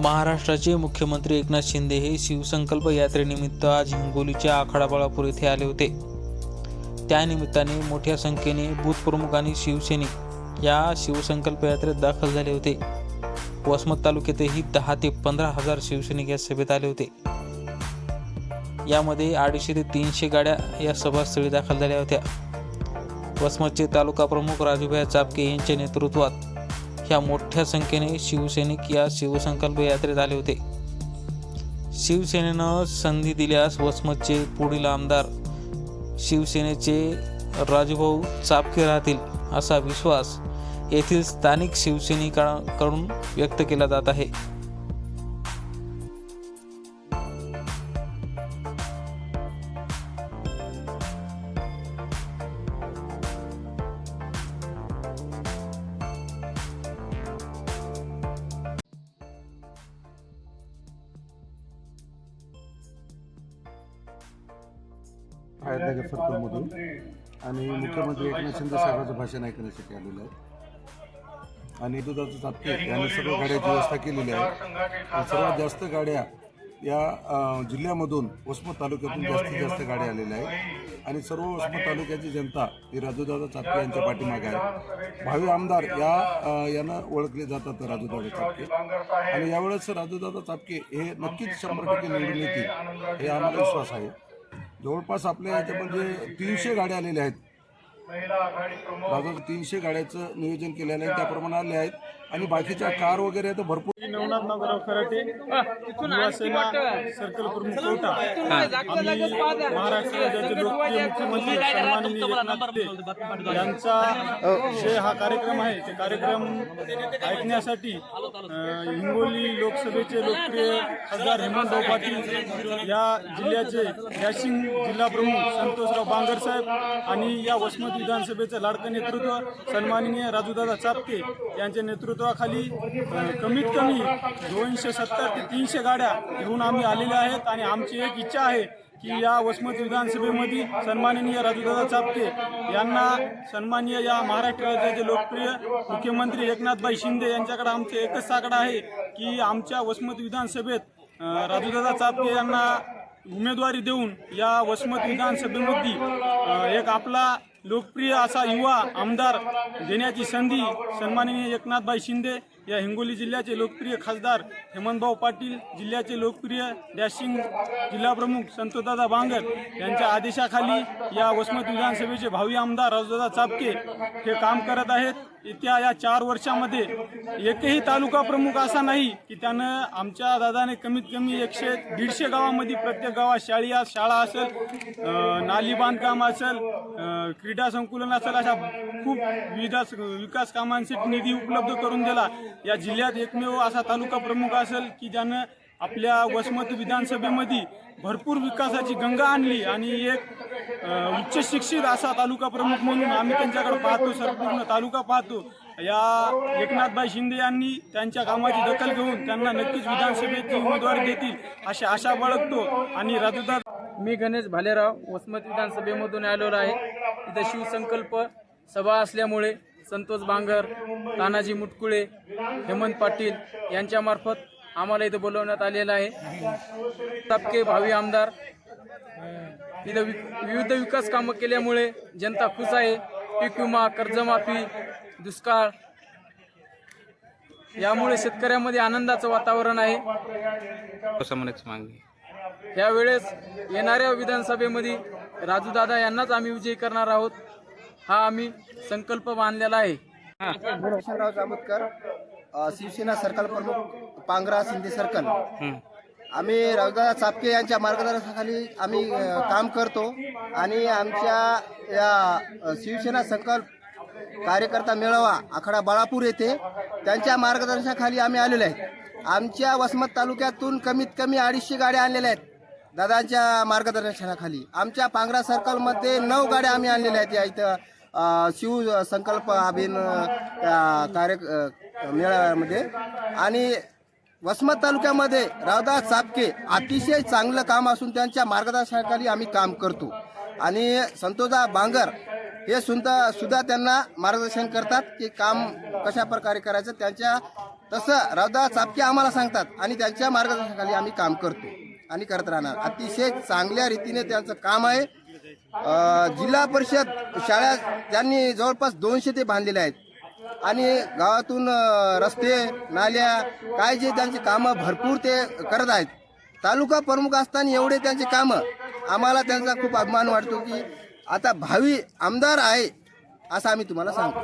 महाराष्ट्राचे मुख्यमंत्री एकनाथ शिंदे हे शिवसंकल्प यात्रेनिमित्त आज हिंगोलीच्या आखाडा बाळापूर येथे आले होते. त्यानिमित्ताने मोठ्या संख्येने बूथप्रमुख आणि शिवसैनिक या शिवसंकल्प यात्रेत दाखल झाले होते. वसमत तालुक्यातही दहा ते पंधरा हजार शिवसैनिक या सभेत आले होते. यामध्ये अडीचशे ते तीनशे गाड्या या सभास्थळी दाखल झाल्या होत्या. वसमतचे तालुका प्रमुख राजूभाई चापके यांच्या नेतृत्वात ह्या मोठ्या संख्येने शिवसैनिक या शिवसंकल्प यात्रेत आले होते. शिवसेनेनं संधी दिल्यास वसमतचे पुढील आमदार शिवसेनेचे राजूभाऊ चापके राहतील असा विश्वास येथील स्थानिक शिवसैनिकांकडून व्यक्त केला जात आहे. फायरनगर सर्कलमधून आणि मुख्यमंत्री एकनाथ शिंदे साहेबांचं भाषण ऐकण्यासाठी आलेलं आहे आणि दुधाचं चापके यांनी सर्व गाड्याची व्यवस्था केलेली आहे. सर्वात जास्त गाड्या या जिल्ह्यामधून वसमत तालुक्यातून जास्तीत जास्त गाड्या आलेल्या आहेत. आणि सर्व वसमत तालुक्याची जनता ही राजूदादा चापके यांच्या पाठीमागे आहे. भावी आमदार या यानं ओळखले जातात राजूदादा चापके आणि यावेळेस राजूदादा चापके हे नक्कीच शंभर टक्के निवडून येतील. हे आम्हाला विश्वास आहे. जवळपास आपल्या याच्यामध्ये तीनशे गाड्या आलेल्या आहेत. बाजार तीनशे गाड्याचं नियोजन केलेलं आहे. त्याप्रमाणे आले आहेत. आणि बाकीच्या कार वगैरे तर भरपूर. नवनाथ नागराव खराटे युवासेना सर्कल प्रमुख कोटा. आम्ही महाराष्ट्र राज्याचे लोकप्रिय मुख्यमंत्री सन्माननीय एकनाथ शिंदे यांचा जे हा कार्यक्रम आहे. ते कार्यक्रम ऐकण्यासाठी हिंगोली लोकसभेचे लोकप्रिय खासदार हेमंतभाऊ पाटील या जिल्ह्याचे डॅशिंग जिल्हा प्रमुख संतोषराव बांगर साहेब आणि या वसमत विधानसभेचं लाडकं नेतृत्व सन्माननीय राजूदादा चापके यांच्या नेतृत्वाखाली कमीत कमी दोनशे सत्तर ते तीनशे गाड्या घेऊन आम्ही आलेल्या आहेत आणि आमची एक इच्छा आहे की या वसमत विधानसभेमध्ये सन्माननीय राजूदादा चापके यांना सन्माननीय या महाराष्ट्र राज्याचे लोकप्रिय मुख्यमंत्री एकनाथभाई शिंदे यांच्याकडे आमचे एकच साकडं आहे की आमच्या वसमत विधानसभेत राजूदादा चापके यांना उमेदवारी देऊन या वसमत विधानसभेमध्ये एक आपला लोकप्रिय असा युवा आमदार देण्याची संधी सन्माननीय एकनाथभाई शिंदे या हिंगोली जिल्ह्याचे लोकप्रिय खासदार हेमंतभाऊ पाटील जिल्ह्याचे लोकप्रिय डॅशिंग जिल्हाप्रमुख संतोषदादा बांगर यांच्या आदेशाखाली या वसमत विधानसभेचे भावी आमदार राजदादा चापके हे काम करत आहेत. येत्या या चार वर्षामध्ये एकही तालुका प्रमुख असा नाही की त्यानं आमच्या दादाने कमीत कमी एकशे दीडशे गावामध्ये प्रत्येक गावात शाळी शाळा असेल नाली बांधकाम असेल क्रीडा संकुलन असेल अशा खूप विविध विकास कामांसाठी निधी उपलब्ध करून दिला. या जिल्ह्यात एकमेव असा तालुका प्रमुख असेल की ज्यानं आपल्या वसमत विधानसभेमध्ये भरपूर विकासाची गंगा आणली आणि एक उच्च शिक्षित असा तालुका प्रमुख म्हणून आम्ही त्यांच्याकडे पाहतो संपूर्ण तालुका पाहतो. या एकनाथभाई शिंदे यांनी त्यांच्या कामाची दखल घेऊन त्यांना नक्कीच विधानसभेची उमेदवारी देतील अशी आशा बाळगतो आणि राजूदार मी गणेश भालेराव वसमत विधानसभेमधून आलेलो आहे. इथं शिवसंकल्प सभा असल्यामुळे संतोष बांगर तानाजी मुटकुळे हेमंत पाटील यांच्यामार्फत आम्हाला इथं बोलवण्यात आलेलं आहे. तापके भावी आमदार. इथं विविध विकास कामं केल्यामुळे जनता खुश आहे. पीक विमा कर्जमाफी दुष्काळ. यामुळे शेतकऱ्यामध्ये आनंदाचं वातावरण आहे. यावेळेस येणाऱ्या विधानसभेमध्ये राजूदादा यांनाच आम्ही विजयी करणार आहोत. हा आम्ही संकल्प बांधलेला आहे. शिवसेना सर्कल प्रमुख पांगरा शिंदे सर्कल आम्ही रावदादा चापके यांच्या मार्गदर्शनाखाली आम्ही काम करतो आणि आमच्या या शिवसेना संकल्प कार्यकर्ता मेळावा आखाडा बाळापूर येथे त्यांच्या मार्गदर्शनाखाली आम्ही आलेलो आहेत आमच्या वसमत तालुक्यातून कमीत कमी अडीचशे गाड्या आणलेल्या आहेत दादांच्या मार्गदर्शनाखाली. आमच्या पांगरा सर्कलमध्ये नऊ गाड्या आम्ही आणलेल्या आहेत या इथं शिव संकल्प अभिन कार्य मेळाव्यामध्ये. आणि वसमत तालुक्यामध्ये रावदास सापके अतिशय चांगलं काम असून त्यांच्या मार्गदर्शनाखाली आम्ही काम करतो. आणि संतोषा बांगर हे सुद्धा सुद्धा त्यांना मार्गदर्शन करतात की काम कशा प्रकारे करायचं. त्यांच्या तसं रावदास सापके आम्हाला सांगतात आणि त्यांच्या मार्गदर्शनाखाली आम्ही काम करतो आणि करत राहणार. अतिशय चांगल्या रीतीने त्यांचं काम आहे. जिल्हा परिषद शाळा त्यांनी जवळपास दोनशे ते बांधलेले आहेत. आणि गावातून रस्ते नाल्या काय जे त्यांची कामं भरपूर ते करत आहेत. तालुका प्रमुख असताना एवढे त्यांचे कामं. आम्हाला त्यांचा खूप अभिमान वाटतो की आता भावी आमदार आहे असं आम्ही तुम्हाला सांगतो.